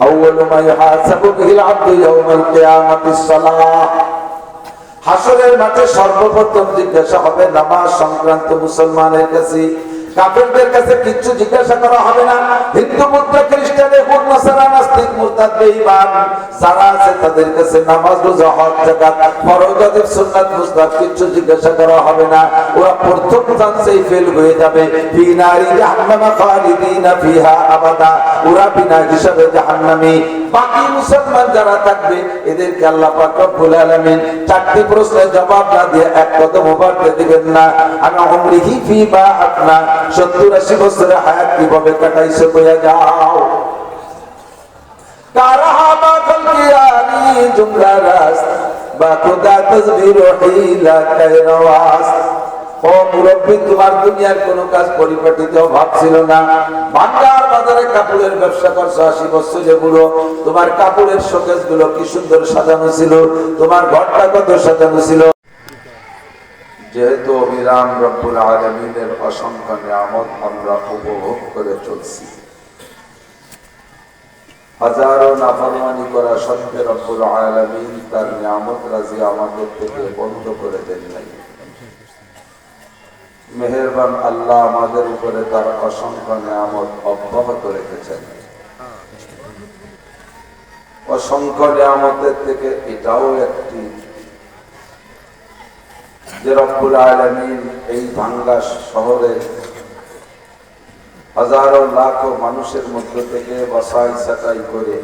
أول ما يحاسب به العبد يوم القيامة الصلاة হাসরের মাঠে সর্বপ্রথম জিজ্ঞাসা হবে নামাজ সংক্রান্ত মুসলমানের কাছে কাফেরদের কাছে কিচ্ছু জিজ্ঞাসা করা হবে না। হিন্দু বুদ্ধ খ্রিস্টান ইহুদ নাসারা নাস্তিক মুরতাদ বেঈমান যারা আছে তাদের কাছে নামাজ, রোজা, হজ, যাকাত, ফরজ ওয়াজিব সুন্নাত, মুস্তাহাব কিচ্ছু জিজ্ঞাসা করা হবে না। ওরা প্রথম চান্সেই ফেল হয়ে যাবে। ফি নারি জাহান্নাম খালিদিনা ফিহা আবাদা। ওরা বিনা হিসাবে জাহান্নামী বাকি মুসলমান যারা থাকবে, এদেরকে আল্লাহ পাক রব্বুল আলামিন চারটি প্রশ্নের জবাব না দিয়ে এক কদম বাড়তে দিবেন না। আমি উমরিহি ফি মা আপনা 70 80 বছরের হায়াত কীভাবে কাটাইছো কইয়া যাও। কারাহা বা খুদা তসবির হিলা কায়রাওয়াস ও মুরব্বী, তোমার দুনিয়ার কোনো কাজ পরিপাটিত অভাব ছিল না। বাংলার বাজারে কাপড়ের ব্যবসা করছ আশি বুড়ো। তোমার কাপড়ের শোকেসগুলো কি সুন্দর সাজানো ছিল? তোমার ঘরটা কত সাজানো ছিল? যেহেতু রব্বুল আলমিনের অসংখ্য নিয়ামত আমরা উপভোগ করে চলছি। হাজারো নাফরমানি করা সত্ত্বে রব্বুল আলমিন তার নিয়ামত রাজি আমাদের থেকে বন্ধ করে দেন নাই। মেহেরবান আল্লাহ আমাদের উপরে তার অসংখ্য নিয়ামত অব্যাহত রেখেছেন। অসংখ্য নিয়ামতের থেকে এটাও একটি যে রব্বুল আলমিন এই ভাঙ্গা শহরে হাজারো লাখো মানুষের মধ্য থেকে বসাই সাটাই করে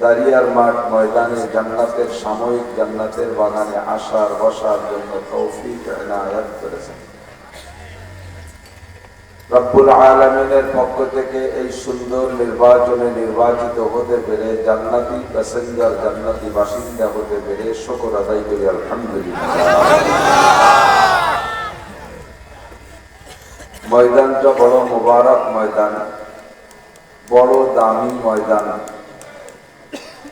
দারিয়ার মাঠ ময়দানে জান্নাতের সাময়িক জান্নাতের বাগানে আসার, বসার জন্য তৌফিক এনায়াত করেছেন। রব্বুল আলমিনের পক্ষ থেকে এই সুন্দর নির্বাচনে নির্বাচিত হতে পেরে, জান্নাতি প্যাসেঞ্জার, জান্নাতি বাসিন্দা হতে পেরে শকর আদায় করি, আলহামদুলিল্লাহ। ময়দানটা বড় মোবারক ময়দান, বড় দামি ময়দান।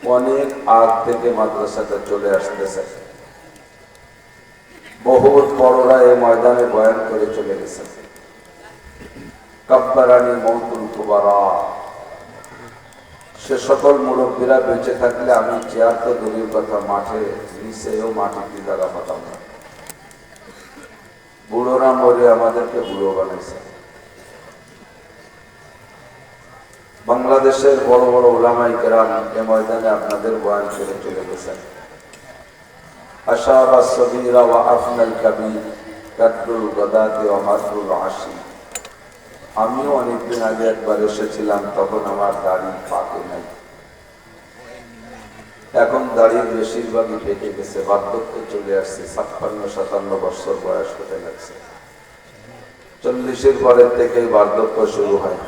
অনেক আগ থেকে মাদ্রাসাটা চলে আসতেছে। বহুত বড়রা এই ময়দানে বয়ান করে চলে গেছে। কাব্বারানি মৌতুল কুবারা। সে সকল মুরব্বীরা বেঁচে থাকলে আমি চেয়ার তো দূরের কথা, মাঠে নিচেও মাটিতে জায়গা পাতাম না বুড়োরা মরে আমাদেরকে বুড়ো বানাইছে। বাংলাদেশের বড় বড় ওলামাই কেরাম এ ময়দানে আপনাদের বয়ান করে চলে গেছেন। আশাবা সবিরা ওয়া আফনাল কাবির, কাদরুল গদাতে ও মাদরুল আশি। আমিও অনেকদিন আগে একবার এসেছিলাম, তখন আমার দাড়ি পাকে নাই। এখন দাড়ির বেশিরভাগই পেকে গেছে, বার্ধক্যে চলে আসছে, ছাপ্পান্ন, সাতান্ন বছর বয়স হতে লাগছে। চল্লিশের পরের থেকেই বার্ধক্য শুরু হয়।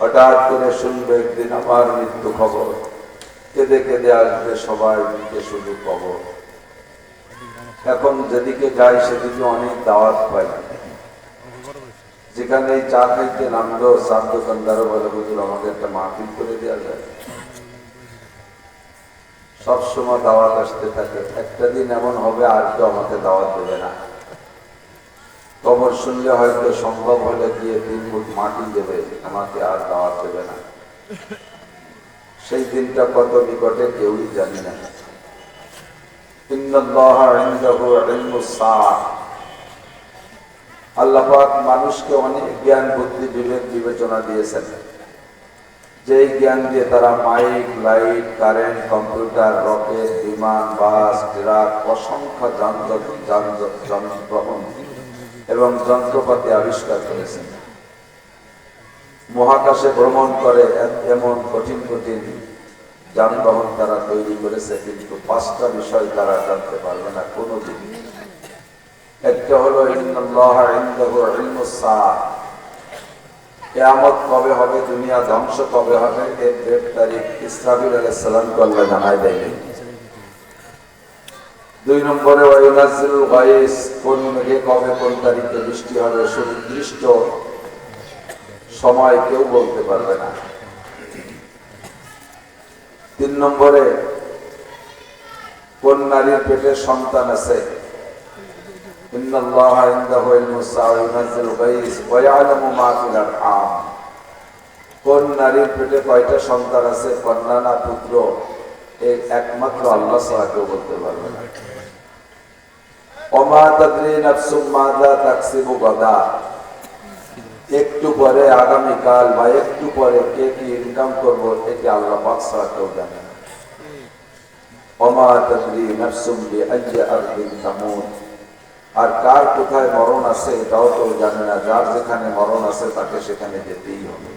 হঠাৎ করে শুনবে একদিন আমার মৃত্যু খবর। কেঁদে কেঁদে আসবে সবাই দিকে শুধু খবর এখন যেদিকে যাই সেদিকে অনেক দাওয়াত পাই। যেখানে চা খাইতে নামলো চার দোকানদারও বলে বুঝলো আমাকে একটা মাহফিল করে দেওয়া যায়। সবসময় দাওয়াত আসতে থাকে। একটা দিন এমন হবে, আর কেউ আমাকে দাওয়াত দেবে না। খবর শুনলে হয়তো সম্ভব হলে গিয়ে তিন ফুট মাটি দেবে, আমাকে আর দাওয়াত দেবে না। সেই দিনটা কত নিকটে কেউই জানি না। আল্লাপাক মানুষকে অনেক জ্ঞান, বুদ্ধি, বিবেক বিবেচনা দিয়েছেন। যেই জ্ঞান দিয়ে তারা mike, light, current, computer, rocket, বিমান, বাস, ট্রাক, অসংখ্য যানবাহন এবং যন্ত্রপাতি আবিষ্কার করেছেন। মহাকাশে ভ্রমণ করে এমন কঠিন কঠিন যানবাহন তারা তৈরি করেছে, কিন্তু পাঁচটা বিষয় তারা জানতে পারবে না কোনোদিন। একটা হলো কেয়ামত কবে হবে, দুনিয়া ধ্বংস কবে হবে, এর ডেট তারিখ ইসরাফিল আলাইসালামকে আল্লাহ জানাই দেয়নি। দুই নম্বরে কবে, কোন তারিখে বৃষ্টি হবে, সুনির্দিষ্ট সময় কেউ বলতে পারবে না। তিন নম্বরে, কোন নারীর পেটে সন্তান আছে? কোন নারীর পেটে কয়টা সন্তান আছে? কন্যা না পুত্র? একমাত্র আল্লাহ সাহাকে বলতে পারবে না। অমা তাদরি নাফসুম মাযা তাকসিবু গাদা একটু পরে আগামীকাল বা একটু পরে কে কি ইনকাম করব, এটি আল্লাহ পাক ছাড়া কেউ জানে না। অমা তাদরি নাফসুম বিআইয়ি আরদিন তামুত আর কার কোথায় মরণ আছে এটাও কেউ জানে না, যার যেখানে মরণ আছে তাকে সেখানে যেতেই হবে।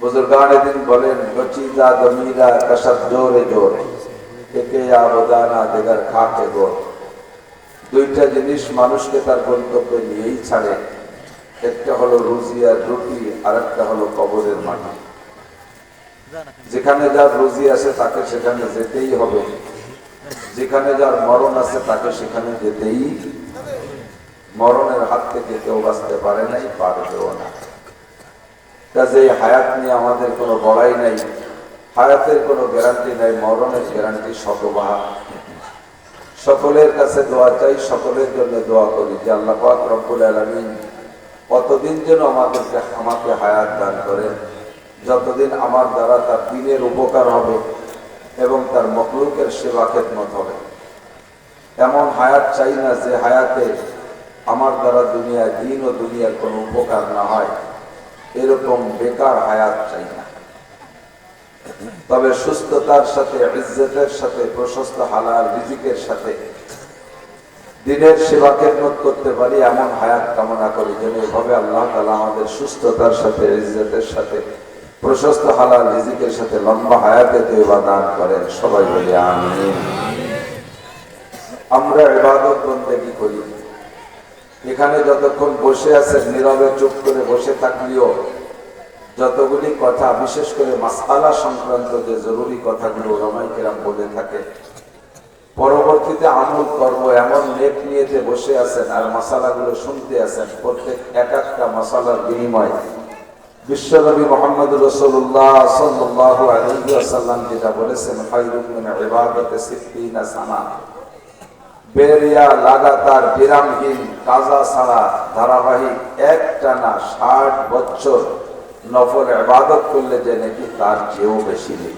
বুজুর্গান দিন বলেন বচিদা দমিরা কসব জোরে জোরে। দুইটা জিনিস মানুষকে তার গন্তব্যে নিয়েই ছাড়ে। একটা হলো রুজি আর রুটি আর একটা হলো কবরের মাটি। যেখানে যার রুজি আছে তাকে সেখানে যেতেই হবে। যেখানে যার মরণ আছে তাকে সেখানে যেতেই মরণের হাত থেকে কেউ বাঁচতে পারে নাই, পারবেও না। কাজে হায়াত নিয়ে আমাদের কোনো বড়াই নাই। হায়াতের কোনো গ্যারান্টি নাই, মরণের গ্যারান্টি শতবাহা সকলের কাছে দোয়া চাই, সকলের জন্য দোয়া করি যে আল্লাহ পাক রব্বুল আলামিন কতদিন যেন আমাদেরকে, আমাকে হায়াত দান করেন। যতদিন আমার দ্বারা তার দিনের উপকার হবে এবং তার মকলুকের সেবা খেদমত হবে। এমন হায়াত চাই না যে হায়াতে আমার দ্বারা দুনিয়ায় দিন ও দুনিয়ার কোনো উপকার না হয়। এরকম বেকার হায়াত চাই না। তবে সুস্থতার সাথে, ইজ্জতের সাথে, প্রশস্ত হালাল রিজিকের সাথে দিনের সেবা খেদমত করতে পারি, এমন হায়াত কামনা করি যেন এভাবে আল্লাহ তালা আমাদের সুস্থতার সাথে, ইজ্জতের সাথে, প্রশস্ত হালাল রিজিকের সাথে লম্বা হায়াতে দেবা দান করেন। সবাই বলি আমি আমরা ইবাদত বন্দেগী করি? এখানে যতক্ষণ বসে আছেন, নীরবে চুপ করে বসে থাকলেও যতগুলি কথা, বিশেষ করে মাসালা সংক্রান্ত যে জরুরি কথাগুলো রমাইকেরাম বলে থাকে, পরবর্তীতে আমল করব, এমন নেক নিয়ে যে বসে আছেন আর মশালাগুলো শুনতে আছেন, প্রত্যেক এক একটা মশালার বিনিময়। বিশ্বনবী মোহাম্মদ রসুল্লাহ সাল্লাহ আলহিসাল্লাম যেটা বলেছেন ফাইরুমিন ইবাদতে সিদ্দিনা সানা। বেরিয়া, লাগাতার, বিরামহীন কাজা ছাড়া ধারাবাহিক এক টানা ষাট বছর নফল ইবাদত করলে যে নাকি তার চেয়েও বেশি নেই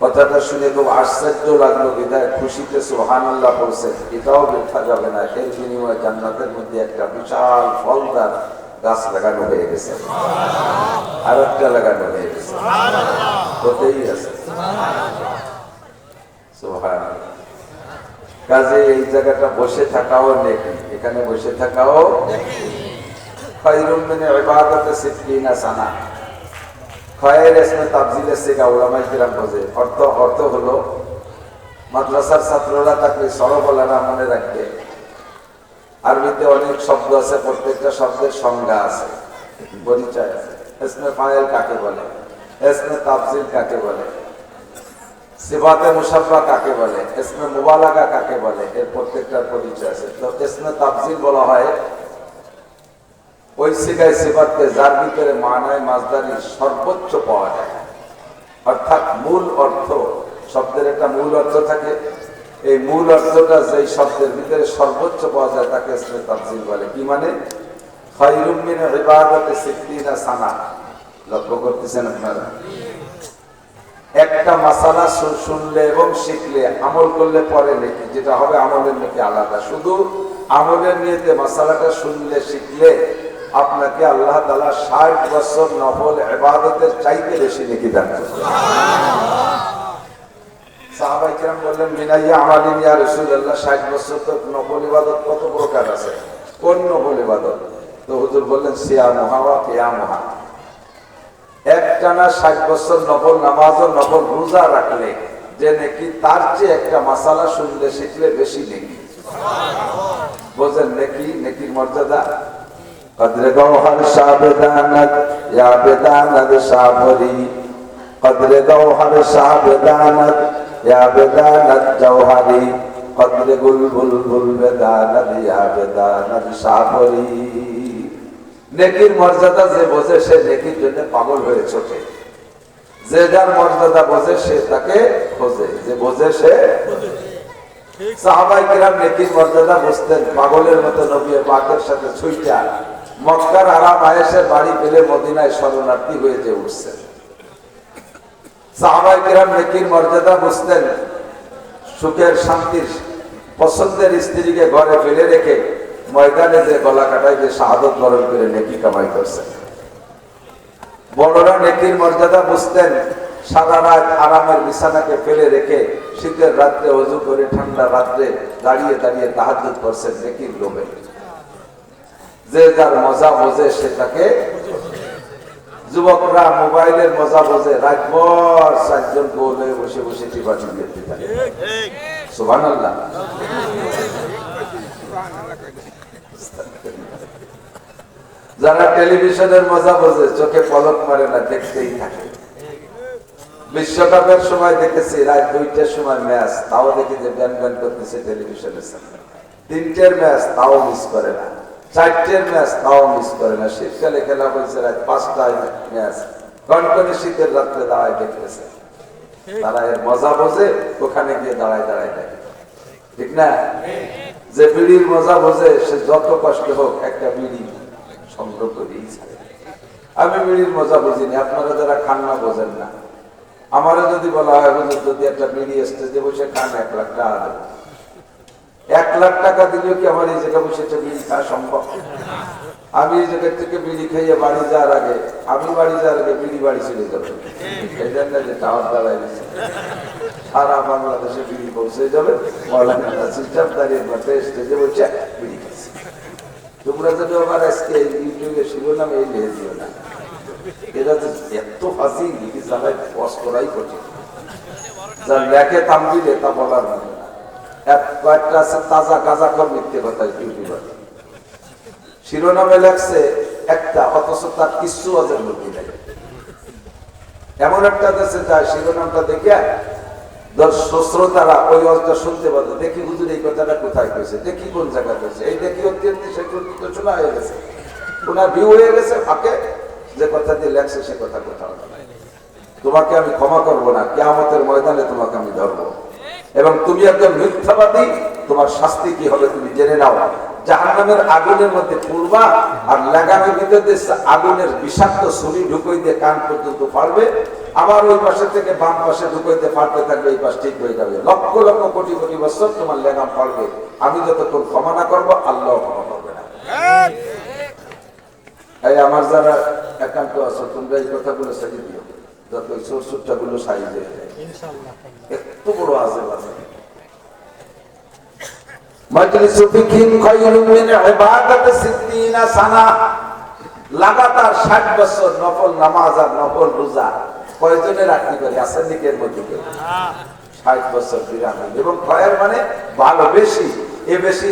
কথাটা শুনে খুব আশ্চর্য লাগল বিদায় খুশিতে সোহান আল্লাহ বলছেন এটাও বৃথা যাবে না, এর বিনিময়ে জান্নাতের মধ্যে একটা বিশাল ফলদার গাছ লাগানো হয়ে গেছে। আর একটা লাগানো হয়ে গেছে। হতেই আছে। সুবহানাল্লাহ। কাজে এই জায়গাটা বসে থাকাও নেকি, এখানে বসে থাকাও খায়রুম মিন ইবাদাতি সানা। খয়ের এসমে তাবজিলের শেখা ওলামাই অর্থ অর্থ হলো মাদ্রাসার ছাত্ররা তাকে সরবলারা মনে রাখবে আরবিতে অনেক শব্দ আছে, প্রত্যেকটা শব্দের সংজ্ঞা আছে, পরিচয় আছে। এসমে ফাইল কাকে বলে? এসমে তাবজিল কাকে বলে? সিফাতে মুসাফা কাকে বলে? এসমে মুবালাগা কাকে বলে? এর প্রত্যেকটার পরিচয় আছে। তো এসমে তাবজিল বলা হয় ওই সিগায় সিফাতকে যার ভিতরে মানায় মাজদারি সর্বোচ্চ পাওয়া যায়। অর্থাৎ মূল অর্থ, শব্দের একটা মূল অর্থ থাকে। এই মূল অর্থটা যেই শব্দের ভিতরে সর্বোচ্চ পাওয়া যায় তাকে ইসমে তাফসীর বলে। কি মানে? সানা। লক্ষ্য করতেছেন আপনারা? একটা শুনলে এবং শিখলে, আমল করলে পরে নাকি, যেটা হবে আমলের নাকি আলাদা। শুধু আমলের নিয়েতে মাসালাটা শুনলে, শিখলে আপনাকে আল্লাহ তালা ষাট বছর নফল এবাদতের চাইতে বেশি নাকি দান সাহাবাই কিরাম বললেন মিনাইয়া আমাদিন রাসূলুল্লাহ 60 বছর তো নফল ইবাদত কত প্রকার আছে? কোন নফল ইবাদত? তো হুজুর বললেন সিয়ামুহা ওয়া কিয়ামুহা একটানা ষাট বছর নফল নামাজ ও নফল রোজা রাখলে যে নাকি, তার চেয়ে একটা মাসালা শুনলে শিখলে বেশি নেকি। বোঝেন নাকি, নেকির মর্যাদা? قدر گوهر شابدانت یا بداند شابری قدر گوهر شابدانت یا بداند جوهری قدر گل بل بل بداند یا بداند شابری নেকির মর্যাদা যে বোঝে সে নেকির জন্য পাগল হয়ে ছোটে যে যার মর্যাদা বোঝে সে তাকে খোঁজে যে বোঝে সে সাহাবাই কিরাম নেকির মর্যাদা বুঝতেন পাগলের মতো নবী পাকের সাথে ছুইটা মক্কার আরাম আয়েসের বাড়ি পেলে মদিনায় শরণার্থী হয়ে যে উঠছেন সাহাবাই কিরাম নেকির মর্যাদা বুঝতেন, সুখের শান্তির, পছন্দের স্ত্রীকে ঘরে ফেলে রেখে ময়দানে যে গলা কাটায় যে শাহাদত বরণ করে নেকি কামাই করছেন বড়রা নেকির মর্যাদা বুঝতেন, সারা রাত আরামের বিছানাকে ফেলে রেখে শীতের রাত্রে অজু করে ঠান্ডা রাত্রে দাঁড়িয়ে দাঁড়িয়ে তাহাজুদ করছেন নেকির লোভে। যে যার মজা বোঝে সে তাকে যুবকরা মোবাইলের মজা বোঝে। রাতভর চারজন বলে বসে বসে টিপা টিপি আল্লাহ যারা টেলিভিশনের মজা বোঝে, চোখে পলক মারে না, দেখতেই থাকে। বিশ্বকাপের সময় দেখেছি, রাত দুইটার সময় ম্যাচ, তাও দেখি যে ব্যান ব্যান করতেছে টেলিভিশনের সামনে। তিনটের ম্যাচ তাও মিস করে না। চারটের ম্যাচ তাও মিস করে না। শীতকালে খেলা হয়েছে রাত পাঁচটায় ম্যাচ। কনকনে শীতের রাত্রে দাঁড়ায় দেখতেছে। তারা এর মজা বোঝে, ওখানে গিয়ে দাঁড়ায় দাঁড়ায় দেখে। ঠিক না? যে বিড়ির মজা বোঝে, সে যত কষ্ট হোক একটা বিড়ি সংগ্রহ করেই আমি বিড়ির মজা বুঝিনি, আপনারা যারা খান না বোঝেন না। আমারও যদি বলা হয় যদি একটা বিড়ি স্টেজে বসে খান, এক লাখ টাকা দেবো। এক লাখ টাকা দিলেও কি আমার এই জায়গায় বসে বিড়ি খাওয়া সম্ভব? আমি এই জায়গা থেকে বিড়ি খাইয়ে বাড়ি যাওয়ার আগে, আমি বাড়ি যাওয়ার আগে বিড়ি বাড়ি চলে যাব। এই জন্য যে টাওয়ার গেছে সারা বাংলাদেশে বিড়ি পৌঁছে যাবে। মৌলানা দাঁড়িয়ে মাঠে স্টেজে বসে বিড়ি খাচ্ছে। তোমরা যদি আবার আজকে ইউটিউবে শিরোনাম, এই লিখে দিও না। এরা যে এত ফাঁসি জায়গায় পজ করাই কঠিন। যার লেখে থাম দিলে তা বলার না এক কয়েকটা আছে তাজা গাজা কর মিথ্যে শিরোনামে লেখছে, একটা, অথচ তার কিচ্ছু অজের এমন একটা দেশে যায়, শিরোনামটা দেখে ওই অজটা শুনতে পারতো দেখি হুজুর এই কথাটা কোথায় কইছে, দেখি কোন জায়গায় কইছে। এই দেখি অত্যন্ত সে তো শোনা হয়ে গেছে। ওনার ভিউ হয়ে গেছে ফাঁকে, যে কথা দিয়ে লেখছে সে কথা কোথাও। তোমাকে আমি ক্ষমা করব না, কেয়ামতের ময়দানে তোমাকে আমি ধরবো। এবং তুমি একজন মিথ্যাবাদী তোমার শাস্তি কি হবে তুমি জেনে নাও। জাহান্নামের আগুনের মধ্যে পূর্বা আর লাগামের ভিতরে আগুনের বিষাক্ত ছুরি ঢুকই দিয়ে কান পর্যন্ত পারবে আবার ওই পাশে থেকে বাম পাশে ঢুকইতে পারতে থাকবে এই পাশ ঠিক হয়ে যাবে। লক্ষ লক্ষ কোটি কোটি বছর তোমার লেগাম পারবে আমি যতক্ষণ ক্ষমা না করব আল্লাহ ক্ষমা করবে না। এই আমার যারা একান্ত আছে তোমরা এই কথাগুলো সাজিয়ে দিও যত ছোটটা গুলো দিয়ে একটু বড় আছে। মজলিস ফিকিন খায়রুম ইবাদাত 60 সানা। লাগাতার 60 বছর নফল নামাজ আর নফল রোজা কয়জনে রাখতে পারি আছেন নাকি এর মধ্যে কেউ? 60 বছর বিরামি। এবং মানে ভালো বেশি। এ বেশি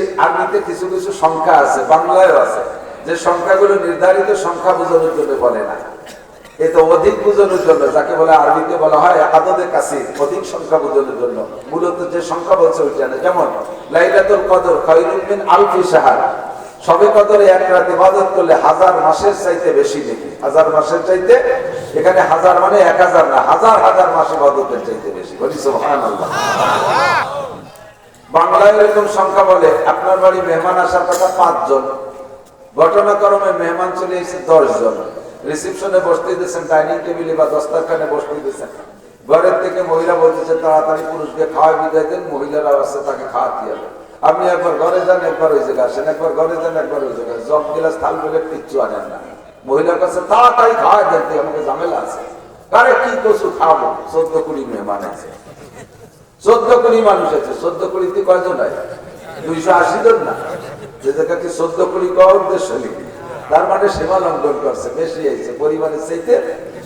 কিছু কিছু সংখ্যা আছে, বাংলায়ও আছে। যে সংখ্যাগুলো নির্ধারিত সংখ্যা বোঝানোর জন্য বলে না। এ তো অধিক বোঝানোর জন্য, যাকে বলে আরবিতে বলা হয় কাছে অধিক সংখ্যা জন্য। মূলত যে সংখ্যা বলছে যেমন, লাইলাতুল কদর খায়রুম মিন আলফি শাহর। সবে কদরে এক রাত ইবাদত করলে হাজার মাসের চাইতে বেশি হাজার মাসের চাইতে? এখানে হাজার মানে এক হাজার না, হাজার হাজার মাস ইবাদতের চাইতে বেশি। বলি সুবহানাল্লাহ। বাংলায় এরকম সংখ্যা বলে, আপনার বাড়ি মেহমান আসার কথা পাঁচজন, ঘটনাক্রমে মেহমান চলে এসেছে দশ জন রিসিপশনে বসতে দিয়েছেন, ডাইনিং টেবিলে বা দস্তারখানে বসতে দিয়েছেন। ঘরের থেকে মহিলা বলতেছে, তাড়াতাড়ি পুরুষকে খাওয়া বিদায় দেন, মহিলারা আসছে তাকে খাওয়াতে হবে আপনি একবার ঘরে যান, একবার ওই জায়গায় আসেন, একবার ঘরে যান, একবার ওই জায়গায়। জগ গিলাস থাল বেলে কিচ্ছু আনেন না। মহিলার কাছে, তাড়াতাড়ি খাওয়া দেন আমাকে ঝামেলা আছে। আরে কি কচু খাব? চোদ্দ কুড়ি মেহমান আছে। চোদ্দ কুড়ি মানুষ আছে। চোদ্দ কুড়িতে কয়জন হয়? দুইশো আশি জন না। যে জায়গাকে চোদ্দ কুড়ি কওয়ার উদ্দেশ্য নেই তার মানে সীমা লঙ্ঘন করছে, বেশি হয়েছে পরিমাণের চাইতে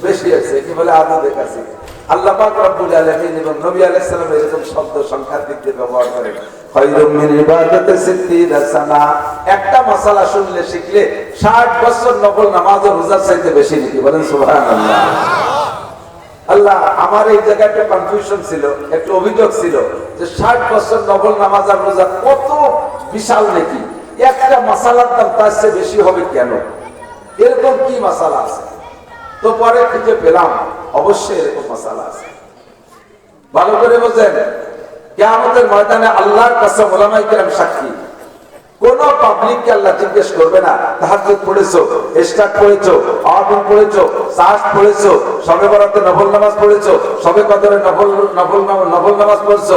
বেশি হয়েছে কি বলে আদতের কাছে আল্লাহ পাক রব্বুল আলামিন এবং নবী আলাইহিস সালাম এরকম শব্দ দিয়ে ব্যবহার করেন। খায়রুম মিন ইবাদাতি সিত্তিনা সানা। একটা শুনলে শিখলে 60 বছর নফল নামাজ ও রোজার চাইতে বেশি নাকি? বলেন সুবহানাল্লাহ। আল্লাহ, আমার এই জায়গায় একটা কনফিউশন ছিল, একটু অভিযোগ ছিল যে ষাট বছর নবল নামাজ আর রোজা কত বিশাল নাকি? একটা মাসালার দাম তার বেশি হবে কেন? এরকম কি মাসালা আছে? তো পরে খুঁজে পেলাম, অবশ্যই এরকম মাসালা আছে। ভালো করে ময়দানে আল্লাহর কাছে কেরাম সাক্ষী। কোন পাবলিককে আল্লাহ জিজ্ঞেস করবে না, তাহাজ্জুদ পড়েছো ইশরাক পড়েছো আওয়াবিন পড়েছো সাস পড়েছো, সবে বরাতে নফল নামাজ পড়েছো, সবে কদরে নফল নফল নফল নামাজ পড়ছো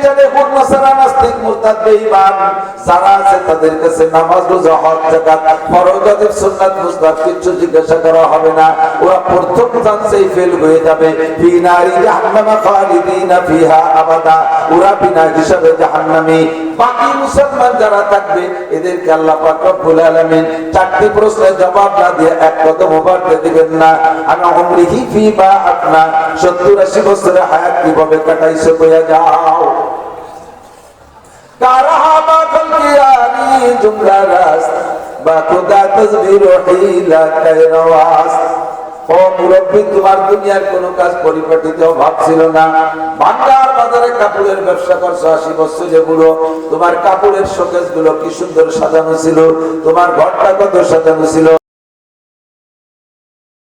ইহুদ নাসারা নাস্তিক মুরতাদ বেঈমান। যারা আছে তাদের কাছে নামাজ রোজা হজ যাকাত, ফরজ ওয়াজিব সুন্নাত মুস্তাহাব কিচ্ছু জিজ্ঞাসা করা হবে না। ওরা প্রথম চান্সেই ফেল হয়ে যাবে। ফি নারি জাহান্নামা খালিদিনা ফিহা আবাদা। ওরা বিনা হিসাবে জাহান্নামী। বাকি মুসলমান যারা থাকবে, এদেরকে আল্লাহ পাক রব্বুল আলামিন চারটি প্রশ্নের জবাব না দিয়ে এক কদম বাড়তে দিবেন না। আমি উমরিহি ফি মা আপনা 70 80 বছরের হায়াত কীভাবে কাটাইছো কইয়া যাও। ও মুরব্বী, তোমার দুনিয়ার কোনো কাজ পরিপাটিত অভাব ছিল না। বাজারে কাপড়ের ব্যবসা করছ আশি যেগুলো তোমার কাপড়ের শোকেসগুলো কি সুন্দর সাজানো ছিল? তোমার ঘরটা কত সাজানো ছিল?